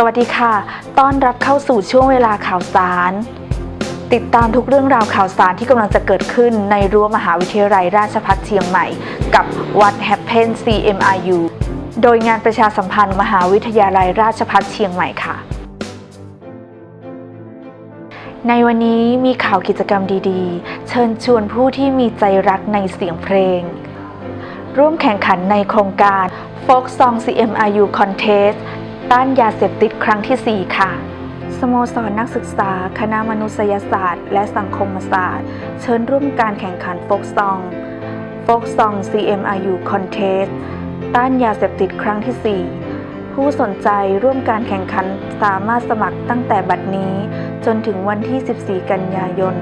สวัสดีค่ะ ต้อนรับเข้าสู่ช่วงเวลาข่าวสาร ติดตามทุกเรื่องราวข่าวสารที่กำลังจะเกิดขึ้นในรั้วมหาวิทยาลัยราชภัฏเชียงใหม่ กับ What Happen CMRU โดยงานประชาสัมพันธ์มหาวิทยาลัยราชภัฏเชียงใหม่ค่ะ ในวันนี้มีข่าวกิจกรรมดีๆ เชิญชวนผู้ที่มีใจรักในเสียงเพลง ร่วมแข่งขันในโครงการ Folk Song CMRU Contest ต้านยาเสพติดครั้งที่ 4 ค่ะ สโมสรนักศึกษา คณะมนุษยศาสตร์ และสังคมศาสตร์ เชิญร่วมการแข่งขัน Folk Song Folk Song CMRU Contest ต้านยาเสพติดครั้งที่ 4 ผู้สนใจร่วมการแข่งขันสามารถสมัครตั้งแต่บัดนี้ จนถึงวันที่ 14 กันยายน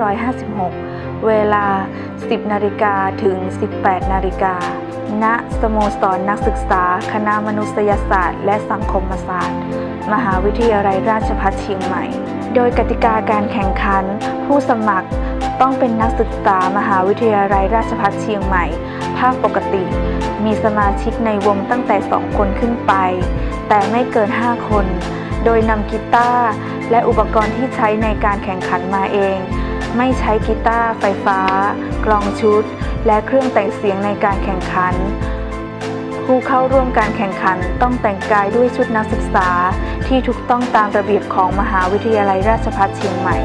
2556 เวลา 10 นาฬิกาถึง 18 นาฬิกา ณสโมสรนักศึกษา คณะมนุษยศาสตร์ และสังคมศาสตร์ มหาวิทยาลัยราชภัฏเชียงใหม่ โดยกติกาการแข่งขัน ผู้สมัครต้องเป็นนักศึกษามหาวิทยาลัยราชภัฏเชียงใหม่ ภาคปกติ มีสมาชิกในวงตั้งแต่ 2 คนขึ้นไป แต่ไม่เกิน 5 คน โดยนำกีตาร์และอุปกรณ์ที่ใช้ในการแข่งขันมาเอง ไม่ใช้กีตาร์ไฟฟ้า กลองชุด และเครื่องแต่งเสียงในการแข่งขัน ผู้เข้าร่วมการแข่งขันต้องแต่งกายด้วยชุดนักศึกษาที่ถูกต้องตามระเบียบของมหาวิทยาลัยราชภัฏเชียงใหม่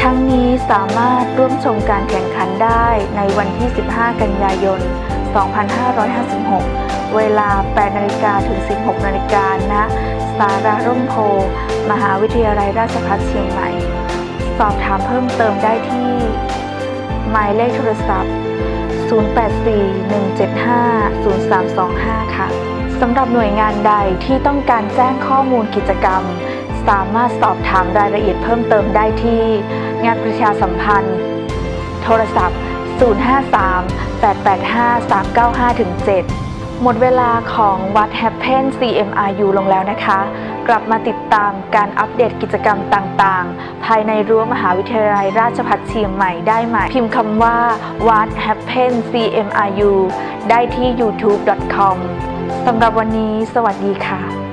ทั้งนี้สามารถร่วมชมการแข่งขันได้ในวันที่ 15 กันยายน 2556 เวลา 8นาฬิกาถึง 16นาฬิกาณสาราร่มโพ มหาวิทยาลัยราชภัฏเชียงใหม่ สอบถามเพิ่มเติมได้ที่ หมายเลขโทรศัพท์ 0841750325 ค่ะสำหรับหน่วยงานใดที่ต้องการแจ้งข้อมูลกิจกรรม สามารถสอบถามรายละเอียดเพิ่มเติมได้ที่ งานประชาสัมพันธ์ โทรศัพท์ 053-885-395-7 หมดเวลาของ What Happen CMRU ลงแล้วนะคะ กลับมาติดตามการอัปเดตกิจกรรมต่างๆ ภายในรั้วมหาวิทยาลัยราชภัฏเชียงใหม่ได้ใหม่ พิมพ์คำว่า What Happen CMRU ได้ที่ youtube.com สำหรับวันนี้ สวัสดีค่ะ